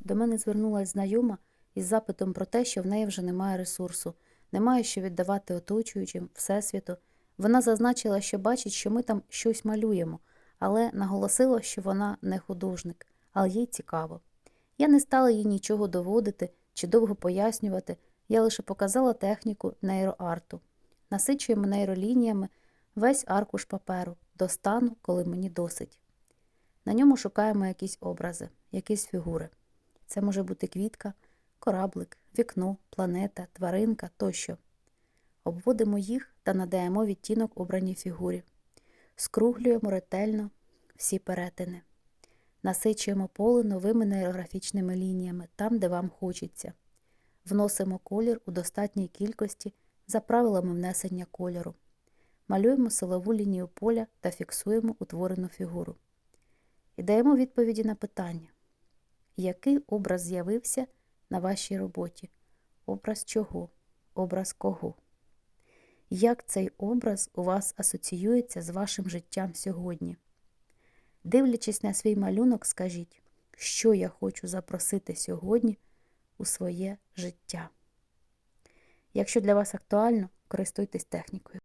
До мене звернулася знайома із запитом про те, що в неї вже немає ресурсу, немає що віддавати оточуючим, Всесвіту. Вона зазначила, що бачить, що ми там щось малюємо, але наголосила, що вона не художник, але їй цікаво. Я не стала їй нічого доводити чи довго пояснювати, я лише показала техніку нейроарту. Насичуємо нейролініями весь аркуш паперу до стану, коли мені досить. На ньому шукаємо якісь образи, якісь фігури. Це може бути квітка, кораблик, вікно, планета, тваринка тощо. Обводимо їх та надаємо відтінок обраній фігурі. Скруглюємо ретельно всі перетини. Насичуємо поле новими нейрографічними лініями там, де вам хочеться. Вносимо колір у достатній кількості за правилами внесення кольору. Малюємо силову лінію поля та фіксуємо утворену фігуру. І даємо відповіді на питання. Який образ з'явився на вашій роботі? Образ чого? Образ кого? Як цей образ у вас асоціюється з вашим життям сьогодні? Дивлячись на свій малюнок, скажіть, що я хочу запросити сьогодні у своє життя. Якщо для вас актуально, користуйтесь технікою.